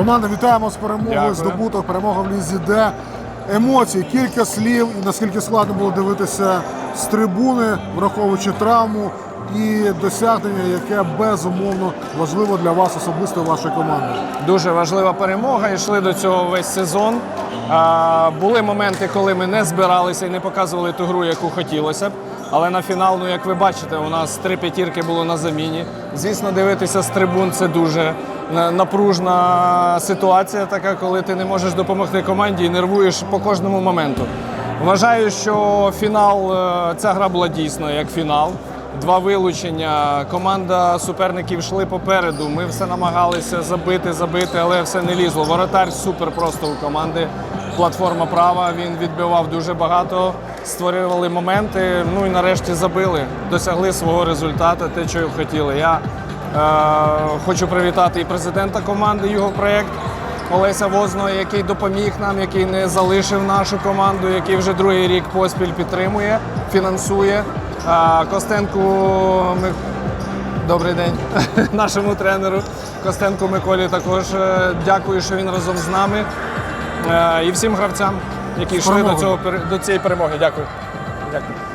Команда, вітаємо з перемогою, здобуток, перемога в лізі Д. Емоції, кілька слів, і наскільки складно було дивитися з трибуни, враховуючи травму і досягнення, яке безумовно важливо для вас особисто вашої команди. Дуже важлива перемога. Йшли до цього весь сезон. А, були моменти, коли ми не збиралися і не показували ту гру, яку хотілося б. Але на фінал, ну як ви бачите, у нас три п'ятірки було на заміні. Звісно, дивитися з трибун це дуже напружна ситуація, така, коли ти не можеш допомогти команді і нервуєш по кожному моменту. Вважаю, що фінал, е, ця гра була дійсно як фінал. Два вилучення. Команда суперників йшли попереду. Ми все намагалися забити, забити, але все не лізло. Воротар супер просто у команди. Платформа права. Він відбивав дуже багато, створювали моменти. Ну і нарешті забили. Досягли свого результату, те, що хотіли. Я хочу привітати і президента команди його проєкт. Олеся Возного, який допоміг нам, який не залишив нашу команду, який вже другий рік поспіль підтримує, фінансує. Костенку. Добрий день нашому тренеру Костенку Миколі також е, дякую, що він разом з нами. Е, І всім гравцям, які йшли до, цього, до цієї перемоги. Дякую. Дякую.